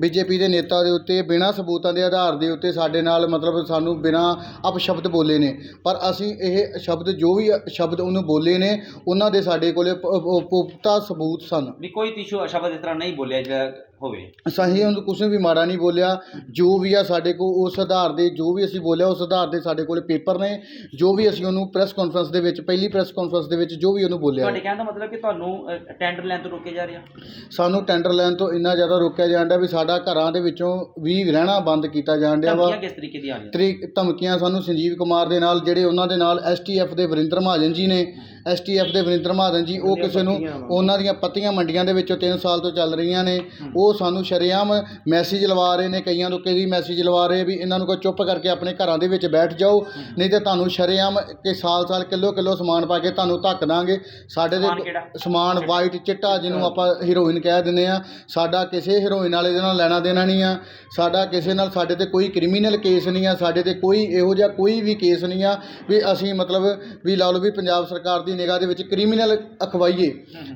ਬੀਜੇਪੀ ਦੇ ਨੇਤਾ ਦੇ ਉੱਤੇ ਬਿਨਾਂ ਸਬੂਤਾਂ ਦੇ ਆਧਾਰ ਦੇ ਉੱਤੇ ਸਾਡੇ ਨਾਲ ਮਤਲਬ ਸਾਨੂੰ ਬਿਨਾਂ ਅਪਸ਼ਬਦ ਬੋਲੇ ਨੇ। ਪਰ ਅਸੀਂ ਇਹ ਸ਼ਬਦ ਜੋ ਵੀ ਸ਼ਬਦ ਉਹਨੂੰ ਬੋਲੇ ਨੇ ਉਹਨਾਂ ਦੇ ਸਾਡੇ ਕੋਲੇ ਪੁਖਤਾ ਸਬੂਤ ਸਨ। ਵੀ ਕੋਈ ਤਿਸ਼ੂ ਸ਼ਬਦ ਇਸ ਤਰ੍ਹਾਂ ਨਹੀਂ ਬੋਲਿਆ ਜਿਹੜਾ ਹੋਵੇ। ਸਹੀ ਉਹਨੂੰ ਕੁਛ ਵੀ ਮਾੜਾ ਨਹੀਂ ਬੋਲਿਆ। ਜੋ ਵੀ ਆ ਸਾਡੇ ਕੋਲ ਉਸ ਆਧਾਰ ਦੇ ਜੋ ਵੀ ਅਸੀਂ ਬੋਲਿਆ ਉਸ ਆਧਾਰ ਦੇ ਸਾਡੇ ਕੋਲ ਪੇਪਰ ਨੇ। ਜੋ ਵੀ ਅਸੀਂ ਉਹਨੂੰ ਪ੍ਰੈਸ ਕਾਨਫਰੰਸ ਦੇ ਵਿੱਚ ਪਹਿਲੀ ਪ੍ਰੈਸ ਕਾਨਫਰੰਸ ਦੇ ਵਿੱਚ ਜੋ ਵੀ ਉਹਨੂੰ ਬੋਲਿਆ। ਤੁਹਾਡੇ ਕਹਿਣ ਦਾ ਮਤਲਬ ਕਿ ਤੁਹਾਨੂੰ ਟੈਂਡਰ ਲੈਣ ਤੋਂ ਰੋਕਿਆ ਜਾ ਰਿਹਾ? ਸਾਨੂੰ ਟੈਂਡਰ ਲੈਣ ਤੋਂ ਇੰਨਾ ਜ਼ਿਆਦਾ ਰੋਕਿਆ ਜਾਣ ਡਿਆ ਵੀ ਸਾਡਾ ਘਰਾਂ ਦੇ ਵਿੱਚੋਂ ਵੀ ਰਹਿਣਾ ਬੰਦ ਕੀਤਾ ਜਾਣ ਡਿਆ ਵਾ। ਧਮਕੀਆਂ ਕਿਸ ਤਰੀਕੇ ਦੀ ਆ ਰਹੀਆਂ? ਧਮਕੀਆਂ ਸਾਨੂੰ ਸੰਜੀਵ ਕੁਮਾਰ ਦੇ ਨਾਲ ਜਿਹੜੇ ਉਹਨਾਂ ਦੇ ਨਾਲ ਐਸਟੀਐਫ ਦੇ ਵਰਿੰਦਰ ਮਹਾਜਨ ਜੀ ਨੇ ਐਸਟੀਐਫ ਦੇ ਵਰਿੰਦਰ ਮਹਾਜਨ ਜੀ ਉਹ ਕਿਸੇ ਨੂੰ ਉਹਨਾਂ ਦੀਆਂ ਪੱਤੀਆਂ ਮੰਡੀਆਂ ਦੇ ਵਿੱਚੋਂ 3 ਸਾਲ ਤੋਂ ਚੱਲ ਰਹੀਆਂ ਨੇ। ਉਹ ਸਾਨੂੰ ਸ਼ਰੇਆਮ ਮੈਸੇਜ ਲਵਾ ਰਹੇ ਨੇ ਕਈਆਂ ਨੂੰ ਕਈ ਮੈਸੇਜ ਲਵਾ ਰਹੇ ਵੀ ਇਹਨਾਂ ਨੂੰ ਕੋਈ ਚੁੱਪ ਕਰਕੇ ਆਪਣੇ ਘਰਾਂ ਦੇ ਵਿੱਚ ਬੈਠ ਜਾਓ। ਨਹੀਂ ਤੇ ਤੁਹਾਨੂੰ ਸ਼ਰੇਆਮ ਕਿ ਸਾਲ ਸਾਲ ਕਿਲੋ ਕਿਲੋ ਸਮਾਨ ਪਾ ਕੇ ਤੁਹਾਨੂੰ ਧੱਕ ਦਾਂਗੇ। ਸਾਡੇ ਦੇ? ਸਮਾਨ ਵਾਈਟ ਚਿੱਟਾ। ਜਿਹਨੂੰ ਆਪਾਂ ਹੀਰੋਇਨ ਕਹਿ ਦਿੰਦੇ ਆ ਸਾਡਾ ਕਿਸੇ ਹੀਰੋਇਨ ਵਾਲੇ ਦੇ ਨਾਲ ਲੈਣਾ ਦੇਣਾ ਨਹੀਂ ਆ। ਸਾਡਾ ਕਿਸੇ ਨਾਲ ਸਾਡੇ ਤੇ ਕੋਈ ਕ੍ਰਿਮੀਨਲ ਕੇਸ ਨਹੀਂ ਆ। ਸਾਡੇ ਤੇ ਕੋਈ ਇਹੋ ਜਿਹਾ ਕੋਈ ਵੀ ਕੇਸ ਨਹੀਂ ਆ। ਵੀ ਅਸੀਂ ਮਤਲਬ ਵੀ ਲਾ ਲਓ ਵੀ ਪੰਜਾਬ ਸਰਕਾਰ ਦੀ ਨਿਗਾਹ ਦੇ ਵਿੱਚ ਕ੍ਰਿਮੀਨਲ ਅਖਵਾਈਏ।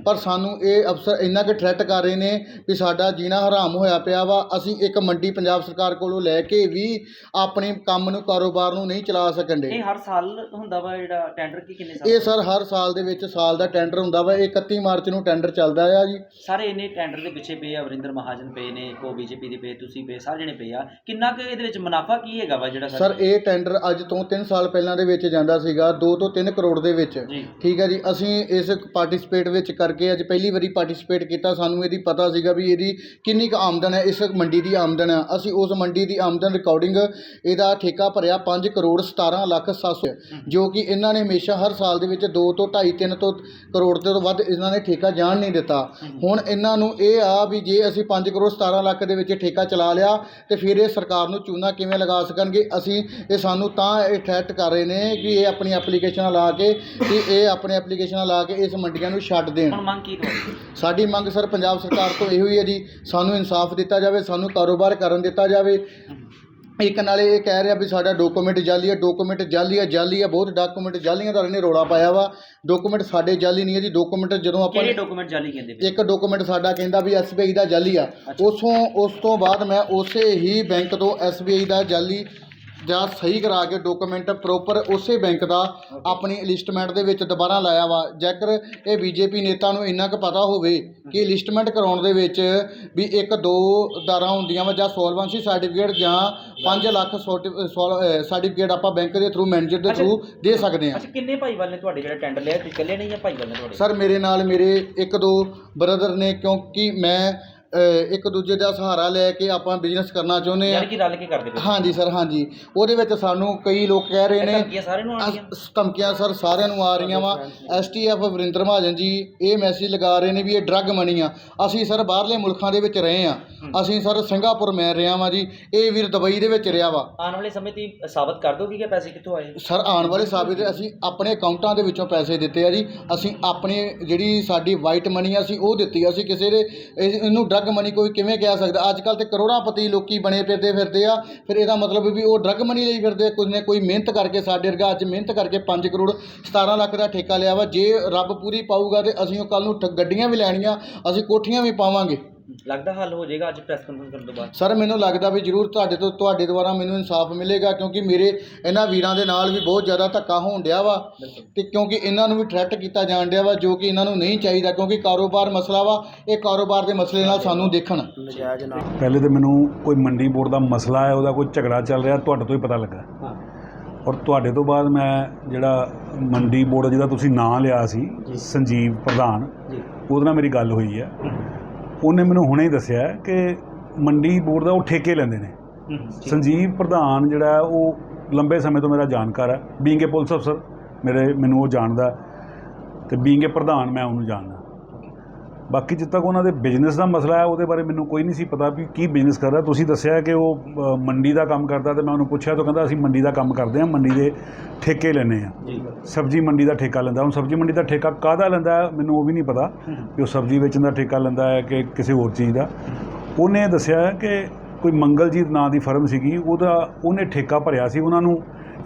ਪਰ ਸਾਨੂੰ ਇਹ ਅਫਸਰ ਇੰਨਾ ਕਿ ਥ੍ਰੈਟ ਕਰ ਰਹੇ ਨੇ ਵੀ ਸਾਡਾ ਜੀਣਾ ਹਰਾਮ ਹੋਇਆ ਪਿਆ ਵਾ ਅਸੀਂ ਇੱਕ ਮੰਡੀ ਪੰਜਾਬ ਸਰਕਾਰ ਕੋਲੋਂ ਲੈ ਕੇ ਵੀ ਆਪਣੇ ਕੰਮ ਨੂੰ ਕਾਰੋਬਾਰ ਨੂੰ ਨਹੀਂ ਚਲਾ ਸਕਣ ਦੇ ਇਹ ਹਰ ਸਾਲ ਹੁੰਦਾ ਵਾ ਜਿਹੜਾ ਟੈਂਡਰ ਕੀ ਕਿੰਨੇ ਸਾਲ ਇਹ ਸਰ ਹਰ ਸਾਲ ਦੇ ਵਿੱਚ ਸਾਲ ਦਾ ਟੈਂਡਰ ਹੁੰਦਾ ਵਾ ਇਹ 31 ਮਾਰਚ ਨੂੰ ਟੈਂਡਰ ਚੱਲਦਾ ਆ ਜੀ। ਸਾਰੇ ਇੰਨੇ ਟੈਂਡਰ ਦੇ ਪਿੱਛੇ ਪਏ ਆ ਵਰਿੰਦਰ ਮਹਾਜਨ ਪਏ ਨੇ ਕੋ ਬੀਜੇਪੀ ਦੇ ਪਏ ਤੁਸੀਂ ਪਏ ਸਾਰੇ ਜਣੇ ਪਏ ਆ। ਕਿੰਨਾ ਕੁ ਇਹਦੇ ਵਿੱਚ ਮੁਨਾਫਾ ਕੀ ਹੈਗਾ ਵਾ ਜਿਹੜਾ ਸਰ ਇਹ ਟੈਂਡਰ ਅੱਜ ਤੋਂ 3 ਸਾਲ ਪਹਿਲਾਂ ਦੇ ਵਿੱਚ ਜਾਂਦਾ ਸੀਗਾ 2 ਤੋਂ 3 ਕਰੋੜ ਦੇ ਵਿੱਚ। ਠੀਕ ਠੀਕ ਹੈ ਜੀ, ਅਸੀਂ ਇਸ ਪਾਰਟਿਸਿਪੇਟ ਵਿੱਚ ਕਰਕੇ ਅੱਜ ਪਹਿਲੀ ਵਾਰੀ ਪਾਰਟਿਸਿਪੇਟ ਕੀਤਾ। ਸਾਨੂੰ ਇਹਦੀ ਪਤਾ ਸੀਗਾ ਵੀ ਇਹਦੀ ਕਿੰਨੀ ਕੁ ਆਮਦਨ ਹੈ, ਇਸ ਮੰਡੀ ਦੀ ਆਮਦਨ ਹੈ। ਅਸੀਂ ਉਸ ਮੰਡੀ ਦੀ ਆਮਦਨ ਰਿਕਾਰਡਿੰਗ ਇਹਦਾ ਠੇਕਾ ਭਰਿਆ 5 ਕਰੋੜ 17 ਲੱਖ 700 ਜੋ ਕਿ ਇਹਨਾਂ ਨੇ ਹਮੇਸ਼ਾ ਹਰ ਸਾਲ ਦੇ ਵਿੱਚ 2 ਤੋਂ 2.5 3 ਤੋਂ ਕਰੋੜ ਤੋਂ ਵੱਧ ਇਹਨਾਂ ਨੇ ਠੇਕਾ ਜਾਣ ਨਹੀਂ ਦਿੱਤਾ। ਹੁਣ ਇਹਨਾਂ ਨੂੰ ਇਹ ਆ ਵੀ ਜੇ ਅਸੀਂ 5 ਕਰੋੜ 17 ਲੱਖ ਦੇ ਵਿੱਚ ਠੇਕਾ ਚਲਾ ਲਿਆ ਤੇ ਫਿਰ ਇਹ ਸਰਕਾਰ ਨੂੰ ਚੂਨਾ ਕਿਵੇਂ ਲਗਾ ਸਕਣਗੇ? ਅਸੀਂ ਇਹ ਸਾਨੂੰ ਤਾਂ ਇਹ ਥ੍ਰੈਟ ਕਰ ਰਹੇ ਨੇ ਕਿ ਇਹ ਆਪਣੀ ਐਪਲੀਕੇਸ਼ਨਾਂ ਲਾ ਕੇ ਕਿ ਇਹ ਆਪਣੇ ਐਪਲੀਕੇਸ਼ਨਾਂ ਲਾ ਕੇ ਇਸ ਮੰਡੀਆਂ ਨੂੰ ਛੱਡ ਦੇਣ। ਹੁਣ ਮੰਗ ਕੀ ਤੁਹਾਡੀ ਸਾਡੀ ਮੰਗ ਸਰ ਪੰਜਾਬ ਸਰਕਾਰ ਤੋਂ ਇਹੋ ਹੀ ਹੈ ਜੀ ਸਾਨੂੰ ਇਨਸਾਫ ਦਿੱਤਾ ਜਾਵੇ ਸਾਨੂੰ ਕਾਰੋਬਾਰ ਕਰਨ ਦਿੱਤਾ ਜਾਵੇ। ਇੱਕ ਨਾਲੇ ਇਹ ਕਹਿ ਰਿਹਾ ਵੀ ਸਾਡਾ ਡਾਕੂਮੈਂਟ ਜਾਲੀ ਹੈ ਡਾਕੂਮੈਂਟ ਜਾਲੀ ਹੈ ਜਾਲੀ ਹੈ ਬਹੁਤ ਡਾਕੂਮੈਂਟ ਜਾਲੀਆਂ ਦਾ ਇਹਨੇ ਰੋਲਾ ਪਾਇਆ ਵਾ। ਡਾਕੂਮੈਂਟ ਸਾਡੇ ਜਾਲੀ ਨਹੀਂ ਹੈ ਜੀ ਡਾਕੂਮੈਂਟ ਜਦੋਂ ਆਪਾਂ ਕਿਹੜੇ ਡਾਕੂਮੈਂਟ ਜਾਲੀ ਕਹਿੰਦੇ ਪਏ? ਇੱਕ ਡਾਕੂਮੈਂਟ ਸਾਡਾ ਕਹਿੰਦਾ ਵੀ SBI ਦਾ ਜਾਲੀ ਆ। ਉਸੋਂ ਉਸ ਤੋਂ ਬਾਅਦ ਮੈਂ ਉਸੇ ਹੀ ਬੈਂਕ ਤੋਂ SBI ਦਾ ਜਾਲੀ ਜਾਂ ਸਹੀ ਕਰਾ ਕੇ ਡਾਕੂਮੈਂਟ ਪ੍ਰੋਪਰ ਉਸੇ ਬੈਂਕ ਦਾ ਆਪਣੀ ਲਿਸਟਮੈਂਟ ਦੇ ਵਿੱਚ ਦੁਬਾਰਾ ਲਾਇਆ ਵਾ। ਜੇਕਰ ਇਹ ਬੀਜੇਪੀ ਨੇਤਾ ਨੂੰ ਇੰਨਾ ਕੁ ਪਤਾ ਹੋਵੇ ਕਿ ਲਿਸਟਮੈਂਟ ਕਰਾਉਣ ਦੇ ਵਿੱਚ ਵੀ ਇੱਕ ਦੋ ਦਾਰਾਂ ਹੁੰਦੀਆਂ ਵਾ ਜਾਂ ਸੋਲਵੈਂਸੀ ਸਰਟੀਫਿਕੇਟ ਜਾਂ 5 ਲੱਖ ਸਰਟੀਫਿਕੇਟ ਆਪਾਂ ਬੈਂਕ ਦੇ ਥਰੂ ਮੈਨੇਜਰ ਦੇ ਥਰੂ ਦੇ ਸਕਦੇ ਹਾਂ। ਅੱਛਾ ਕਿੰਨੇ ਭਾਈਵਾਲ ਨੇ ਤੁਹਾਡੇ? ਜਿਹੜਾ ਟੈਂਡਰ ਲਿਆ ਤੁਸੀਂ ਇਕੱਲੇ ਨਹੀਂ ਜਾਂ ਭਾਈਵਾਲ ਨੇ ਤੁਹਾਡੇ? ਸਰ ਮੇਰੇ ਨਾਲ ਮੇਰੇ ਇੱਕ ਦੋ ਬ੍ਰਦਰ ਨੇ ਕਿਉਂਕਿ ਮੈਂ ਅ, ਇੱਕ ਦੂਜੇ ਦਾ ਸਹਾਰਾ ਲੈ ਕੇ ਆਪਾਂ ਬਿਜ਼ਨਸ ਕਰਨਾ ਚਾਹੁੰਦੇ ਆ ਯਾਨੀ ਕਿ ਰਲ ਕੇ ਕਰਦੇ ਪਏ। ਹਾਂਜੀ ਸਰ ਹਾਂਜੀ। ਉਹਦੇ ਵਿੱਚ ਸਾਨੂੰ ਕਈ ਲੋਕ ਕਹਿ ਰਹੇ ਨੇ ਧਮਕੀਆਂ ਸਾਰਿਆਂ ਨੂੰ ਆਉਣਗੀਆਂ ਅਸ- ਧਮਕੀਆਂ ਸਰ ਸਾਰਿਆਂ ਨੂੰ ਆ ਰਹੀਆਂ ਵਾ। ਐਸਟੀਐਫ ਵਰਿੰਦਰ ਮਹਾਜਨ ਜੀ ਇਹ ਮੈਸੇਜ ਲਗਾ ਰਹੇ ਨੇ ਵੀ ਇਹ ਡਰੱਗ ਮਨੀ ਆ। ਅਸੀਂ ਸਰ ਬਾਹਰਲੇ ਮੁਲਕਾਂ ਦੇ ਵਿੱਚ ਰਹੇ ਆ ਅਸੀਂ ਸਰ ਸਿੰਗਾਪੁਰ ਮੈਂ ਰਿਹਾ ਵਾਂ ਜੀ। ਇਹ ਵੀਰ ਦੁਬਈ ਦੇ ਵਿੱਚ ਰਿਹਾ ਵਾ। ਆਉਣ ਵਾਲੇ ਸਮੇਂ ਤੇ ਸਾਬਤ ਕਰ ਦੋਗੇ ਕਿ ਪੈਸੇ ਕਿੱਥੋਂ ਆਏ? ਸਰ ਆਉਣ ਵਾਲੇ ਸਾਬਿਤ ਅਸੀਂ ਆਪਣੇ ਅਕਾਊਂਟਾਂ ਦੇ ਵਿੱਚੋਂ ਪੈਸੇ ਦਿੱਤੇ ਆ ਜੀ। ਅਸੀਂ ਆਪਣੀ ਜਿਹੜੀ ਸਾਡੀ ਵਾਈਟ ਮਨੀ ਆ ਅਸੀਂ ਉਹ ਦਿੱਤੀ ਆ। ਅਸੀਂ ਕਿਸੇ ਦੇ ਇਹ- ਇਹਨੂੰ ਡਰੱਗ ਡਰੱਗ ਮਨੀ ਕੋਈ ਕਿਵੇਂ ਕਹਿ ਸਕਦਾ? ਅੱਜ ਕੱਲ ਤੇ ਕਰੋੜਾਪਤੀ ਲੋਕੀ ਬਣੇ ਫਿਰਦੇ ਫਿਰਦੇ ਆ। ਫਿਰ ਇਹਦਾ ਮਤਲਬ ਵੀ ਉਹ ਡਰੱਗ ਮਨੀ ਲਈ ਫਿਰਦੇ ਆ। ਕੋਈ ਨੇ ਕੋਈ ਮਿਹਨਤ ਕਰਕੇ ਸਾਡੇ ਵਰਗਾ ਅੱਜ ਮਿਹਨਤ ਕਰਕੇ 5 ਕਰੋੜ 17 ਲੱਖ ਦਾ ਠੇਕਾ ਲਿਆ ਵਾ। ਜੇ ਰੱਬ ਪੂਰੀ ਪਾਊਗਾ ਤੇ ਅਸੀਂ ਉਹ ਕੱਲ ਨੂੰ ਠ- ਗੱਡੀਆਂ ਵੀ ਲੈਣੀਆਂ, ਅਸੀਂ ਕੋਠੀਆਂ ਵੀ ਪਾਵਾਂਗੇ। ਲੱਗਦਾ ਹੱਲ ਹੋ ਜਾਏਗਾ ਅੱਜ ਪ੍ਰੈਸ ਕਾਨਫਰੰਸ ਕਰਨ ਤੋਂ ਬਾਅਦ? ਸਰ ਮੈਨੂੰ ਲੱਗਦਾ ਵੀ ਜ਼ਰੂਰ ਤੁਹਾਡੇ ਤੋਂ ਤੁਹਾਡੇ ਦੁਆਰਾ ਮੈਨੂੰ ਇਨਸਾਫ ਮਿਲੇਗਾ ਕਿਉਂਕਿ ਮੇਰੇ ਇਹਨਾਂ ਵੀਰਾਂ ਦੇ ਨਾਲ ਵੀ ਬਹੁਤ ਜ਼ਿਆਦਾ ਧੱਕਾ ਹੋਣ ਡਿਆ ਵਾ ਤੇ ਕਿਉਂਕਿ ਇਹਨਾਂ ਨੂੰ ਵੀ ਥ੍ਰੈਟ ਕੀਤਾ ਜਾਣ ਡਿਆ ਵਾ ਜੋ ਕਿ ਇਹਨਾਂ ਨੂੰ ਨਹੀਂ ਚਾਹੀਦਾ ਕਿਉਂਕਿ ਕਾਰੋਬਾਰ ਮਸਲਾ ਵਾ ਇਹ ਕਾਰੋਬਾਰ ਦੇ ਮਸਲੇ ਨਾਲ ਸਾਨੂੰ ਦੇਖਣ। ਨਜਾਇਜ਼ ਨਾ। ਪਹਿਲੇ ਤਾਂ ਮੈਨੂੰ ਕੋਈ ਮੰਡੀ ਬੋਰਡ ਦਾ ਮਸਲਾ ਹੈ ਉਹਦਾ ਕੋਈ ਝਗੜਾ ਚੱਲ ਰਿਹਾ ਤੁਹਾਡੇ ਤੋਂ ਹੀ ਪਤਾ ਲੱਗਾ। ਹਾਂ। ਔਰ ਤੁਹਾਡੇ ਤੋਂ ਬਾਅਦ ਮੈਂ ਜਿਹੜਾ ਮੰਡੀ ਬੋਰਡ ਜਿਹਦਾ ਤੁਸੀਂ ਨਾਂ ਲਿਆ ਸੀ ਸੰਜੀਵ ਪ੍ਰਧਾਨ ਜੀ। ਉਹਦੇ ਨਾਲ ਮੇਰੀ ਗੱਲ ਹੋਈ ਹੈ। ਉਹਨੇ ਮੈਨੂੰ ਹੁਣੇ ਹੀ ਦੱਸਿਆ ਕਿ ਮੰਡੀ ਬੋਰਡ ਦਾ ਉਹ ਠੇਕੇ ਲੈਂਦੇ ਨੇ। ਸੰਜੀਵ ਪ੍ਰਧਾਨ ਜਿਹੜਾ ਉਹ ਲੰਬੇ ਸਮੇਂ ਤੋਂ ਮੇਰਾ ਜਾਣਕਾਰ ਹੈ। ਬੀਂਗੇ ਪੁਲਿਸ ਅਫਸਰ ਮੇਰੇ ਮੈਨੂੰ ਉਹ ਜਾਣਦਾ ਤੇ ਬੀਂਗੇ ਪ੍ਰਧਾਨ ਮੈਂ ਉਹਨੂੰ ਜਾਣਦਾ। ਬਾਕੀ ਜਿੱਦ ਤੱਕ ਉਹਨਾਂ ਦੇ ਬਿਜ਼ਨਸ ਦਾ ਮਸਲਾ ਹੈ ਉਹਦੇ ਬਾਰੇ ਮੈਨੂੰ ਕੋਈ ਨਹੀਂ ਸੀ ਪਤਾ ਵੀ ਕੀ ਬਿਜ਼ਨਸ ਕਰ ਰਿਹਾ। ਤੁਸੀਂ ਦੱਸਿਆ ਕਿ ਉਹ ਮੰਡੀ ਦਾ ਕੰਮ ਕਰਦਾ ਤੇ ਮੈਂ ਉਹਨੂੰ ਪੁੱਛਿਆ ਤਾਂ ਕਹਿੰਦਾ ਅਸੀਂ ਮੰਡੀ ਦਾ ਕੰਮ ਕਰਦੇ ਹਾਂ ਮੰਡੀ ਦੇ ਠੇਕੇ ਹਾਂ। ਜੀ। ਸਬਜ਼ੀ ਮੰਡੀ ਦਾ ਠੇਕਾ ਲੈਂਦਾ। ਹੁਣ ਸਬਜ਼ੀ ਮੰਡੀ ਦਾ ਠੇਕਾ ਕਾਹਦਾ ਲੈਂਦਾ ਮੈਨੂੰ ਉਹ ਵੀ ਨਹੀਂ ਪਤਾ। ਕਿ ਉਹ ਸਬਜ਼ੀ ਵੇਚਣ ਦਾ ਠੇਕਾ ਲੈਂਦਾ ਹੈ ਕਿ ਕਿਸੇ ਹੋਰ ਚੀਜ਼ ਦਾ। ਉਹਨੇ ਦੱਸਿਆ ਕਿ ਕੋਈ ਮੰਗਲਜੀਤ ਨਾਂ ਦੀ ਫਰਮ ਸੀਗੀ ਉਹਦਾ ਉਹਨੇ ਠੇਕਾ ਭਰਿਆ ਸੀ ਉਹਨਾਂ ਨੂੰ।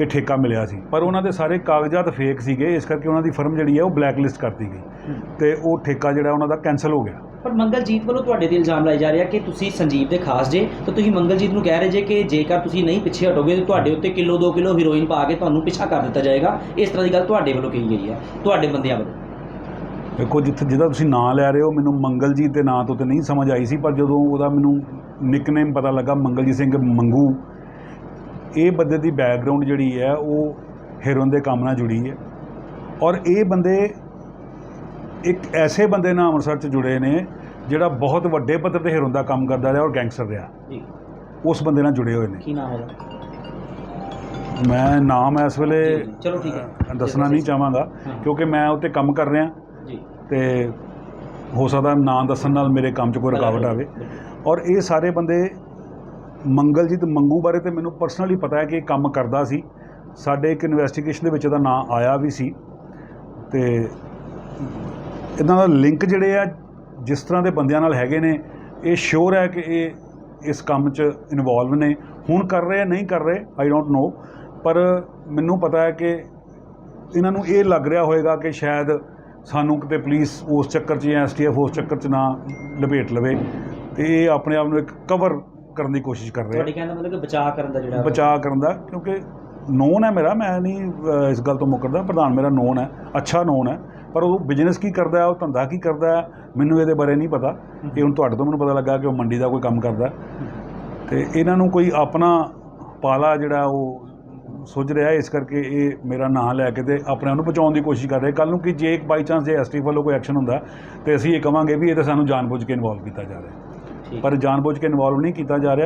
ਇਹ ਠੇਕਾ ਮਿਲਿਆ ਸੀ। ਪਰ ਉਹਨਾਂ ਦੇ ਸਾਰੇ ਕਾਗਜ਼ਾਤ ਫੇਕ ਸੀਗੇ ਇਸ ਕਰਕੇ ਉਹਨਾਂ ਦੀ ਫਰਮ ਜਿਹੜੀ ਹੈ ਉਹ ਬਲੈਕ ਲਿਸਟ ਕਰਤੀ ਗਈ। ਤੇ ਉਹ ਠੇਕਾ ਜਿਹੜਾ ਉਹਨਾਂ ਦਾ ਕੈਨਸਲ ਹੋ ਗਿਆ। ਪਰ ਮੰਗਲਜੀਤ ਵੱਲੋਂ ਤੁਹਾਡੇ ਤੇ ਇਲਜ਼ਾਮ ਲਾਇਆ ਜਾ ਰਿਹਾ ਕਿ ਤੁਸੀਂ ਸੰਜੀਵ ਦੇ ਖਾਸ ਜੇ ਤਾਂ ਤੁਸੀਂ ਮੰਗਲਜੀਤ ਨੂੰ ਕਹਿ ਰਹੇ ਜੇ ਕਿ ਜੇਕਰ ਤੁਸੀਂ ਨਹੀਂ ਪਿੱਛੇ ਹਟੋਗੇ ਤਾਂ ਤੁਹਾਡੇ ਉੱਤੇ ਕਿਲੋ 2 ਕਿਲੋ ਹੀਰੋਇਨ ਪਾ ਕੇ ਤੁਹਾਨੂੰ ਪਿੱਛਾ ਕਰ ਦਿੱਤਾ ਜਾਏਗਾ। ਇਸ ਤਰ੍ਹਾਂ ਦੀ ਗੱਲ ਤੁਹਾਡੇ ਵੱਲੋਂ ਕਹੀ ਗਈ ਹੈ। ਤੁਹਾਡੇ ਬੰਦਿਆਂ ਵੱਲੋਂ। ਦੇਖੋ ਜਿੱਥੇ ਜਿਹਦਾ ਤੁਸੀਂ ਨਾਂ ਲੈ ਰਹੇ ਹੋ ਮੈਨੂੰ ਮੰਗਲਜੀਤ ਦੇ ਨਾਂ ਤੋਂ ਤੇ ਨਹੀਂ ਸਮਝ ਆਈ ਸੀ ਪਰ ਜਦੋਂ ਉਹਦਾ ਮੈਨੂੰ ਨਿਕਨੇਮ ਪਤਾ ਲੱਗਾ ਮੰਗਲਜੀਤ ਸਿੰਘ ਮੰਗੂ ਇਹ ਬੰਦੇ ਦੀ ਬੈਕਗ੍ਰਾਉਂਡ ਜਿਹੜੀ ਹੈ ਉਹ ਹੀਰੋਇਨ ਦੇ ਕੰਮ ਨਾਲ ਜੁੜੀ ਹੈ। ਔਰ ਇਹ ਬੰਦੇ ਇੱਕ ਐਸੇ ਬੰਦੇ ਨਾਲ ਅੰਮ੍ਰਿਤਸਰ 'ਚ ਜੁੜੇ ਨੇ ਜਿਹੜਾ ਬਹੁਤ ਵੱਡੇ ਪੱਧਰ ਤੇ ਹੀਰੋਇਨ ਦਾ ਕੰਮ ਕਰਦਾ ਰਿਹਾ ਔਰ ਗੈਂਗਸਟਰ ਰਿਹਾ। ਜੀ। ਉਸ ਬੰਦੇ ਨਾਲ ਜੁੜੇ ਹੋਏ ਨੇ। ਕੀ ਨਾਮ ਉਹਦਾ? ਮੈਂ ਨਾਮ ਇਸ ਵੇਲੇ ਚਲੋ ਠੀਕ ਹੈ। ਦੱਸਣਾ ਨਹੀਂ ਚਾਹਾਂਗਾ। ਕਿਉਂਕਿ ਮੈਂ ਉੱਤੇ ਕੰਮ ਕਰ ਰਿਹਾ। ਜੀ। ਤੇ ਹੋ ਸਕਦਾ ਨਾਂ ਦੱਸਣ ਨਾਲ ਮੇਰੇ ਕੰਮ 'ਚ ਕੋਈ ਰੁਕਾਵਟ ਆਵੇ। ਔਰ ਇਹ ਸਾਰੇ ਬੰਦੇ ਮੰਗਲਜੀਤ ਮੰਗੂ ਬਾਰੇ ਤੇ ਮੈਨੂੰ ਪਰਸਨਲੀ ਪਤਾ ਹੈ ਕਿ ਇਹ ਕੰਮ ਕਰਦਾ ਸੀ। ਸਾਡੇ ਇੱਕ ਇਨਵੈਸਟੀਗੇਸ਼ਨ ਦੇ ਵਿੱਚ ਇਹਦਾ ਨਾਂ ਆਇਆ ਵੀ ਸੀ। ਤੇ ਇਹਨਾਂ ਦਾ ਲਿੰਕ ਜਿਹੜੇ ਆ, ਜਿਸ ਤਰ੍ਹਾਂ ਦੇ ਬੰਦਿਆਂ ਨਾਲ ਹੈਗੇ ਨੇ, ਇਹ ਸ਼ੋਰ ਹੈ ਕਿ ਇਹ ਇਸ ਕੰਮ 'ਚ ਇਨਵੋਲਵ ਨੇ। ਹੁਣ ਕਰ ਰਹੇ ਨਹੀਂ ਕਰ ਰਹੇ ਆਈ ਡੋਂਟ ਨੋ ਪਰ ਮੈਨੂੰ ਪਤਾ ਹੈ ਕਿ ਇਹਨਾਂ ਨੂੰ ਇਹ ਲੱਗ ਰਿਹਾ ਹੋਵੇਗਾ ਕਿ ਸ਼ਾਇਦ ਸਾਨੂੰ ਕਿਤੇ ਪੁਲਿਸ ਉਸ ਚੱਕਰ 'ਚ ਜਾਂ ਐਸਟੀਐਫ ਉਸ ਚੱਕਰ 'ਚ ਨਾ ਲਪੇਟ ਲਵੇ। ਤੇ ਇਹ ਆਪਣੇ ਆਪ ਨੂੰ ਇੱਕ ਕਵਰ ਕਰਨ ਦੀ ਕੋਸ਼ਿਸ਼ ਕਰ ਰਹੇ। ਤੁਹਾਡੇ ਕਹਿਣ ਦਾ ਮਤਲਬ ਕਿ ਬਚਾਅ ਕਰਨ ਦਾ ਜਿਹੜਾ ਬਚਾਅ ਕਰਨ ਦਾ ਕਿਉਂਕਿ ਨੋਨ ਹੈ ਮੇਰਾ ਮੈਂ ਨਹੀਂ ਅ, ਇਸ ਗੱਲ ਤੋਂ ਮੁੱਕਰਦਾ। ਪ੍ਰਧਾਨ ਮੇਰਾ ਨੋਨ ਹੈ ਅੱਛਾ ਨੋਨ ਹੈ। ਪਰ ਉਹ ਬਿਜ਼ਨਸ ਕੀ ਕਰਦਾ ਹੈ ਉਹ ਧੰਦਾ ਕੀ ਕਰਦਾ ਹੈ ਮੈਨੂੰ ਇਹਦੇ ਬਾਰੇ ਨਹੀਂ ਪਤਾ। ਇਹ ਹੁਣ ਤੁਹਾਡੇ ਤੋਂ ਮੈਨੂੰ ਪਤਾ ਲੱਗਾ ਕਿ ਉਹ ਮੰਡੀ ਦਾ ਕੋਈ ਕੰਮ ਕਰਦਾ ਹੈ। ਤੇ ਇਹਨਾਂ ਨੂੰ ਕੋਈ ਆਪਣਾ ਪਾਲਾ ਜਿਹੜਾ ਉਹ ਸੁੱਝ ਰਿਹਾ ਇਸ ਕਰਕੇ ਇਹ ਮੇਰਾ ਨਾਂ ਲੈ ਕੇ ਤੇ ਆਪਣੇ ਆਪ ਨੂੰ ਬਚਾਉਣ ਦੀ ਕੋਸ਼ਿਸ਼ ਕਰ ਰਹੇ ਕੱਲ ਨੂੰ ਕਿ ਜੇ ਬਾਈ ਚਾਂਸ ਜੇ ਐਸਟੀ ਵੱਲੋਂ ਕੋਈ ਐਕਸ਼ਨ ਹੁੰਦਾ ਤੇ ਅਸੀਂ ਇਹ ਕਵਾਂਗੇ ਵੀ ਇਹ ਤਾਂ ਸਾਨੂੰ ਜਾਣਬੁੱਝ ਕੇ ਇਨਵੋਲਵ ਕੀਤਾ ਜਾ ਰਿਹਾ ਪਰ ਜਾਣਬੁੱਝ ਕੇ ਇਨਵੋਲਵ ਨਹੀਂ ਕੀਤਾ ਜਾ ਰਿਹਾ।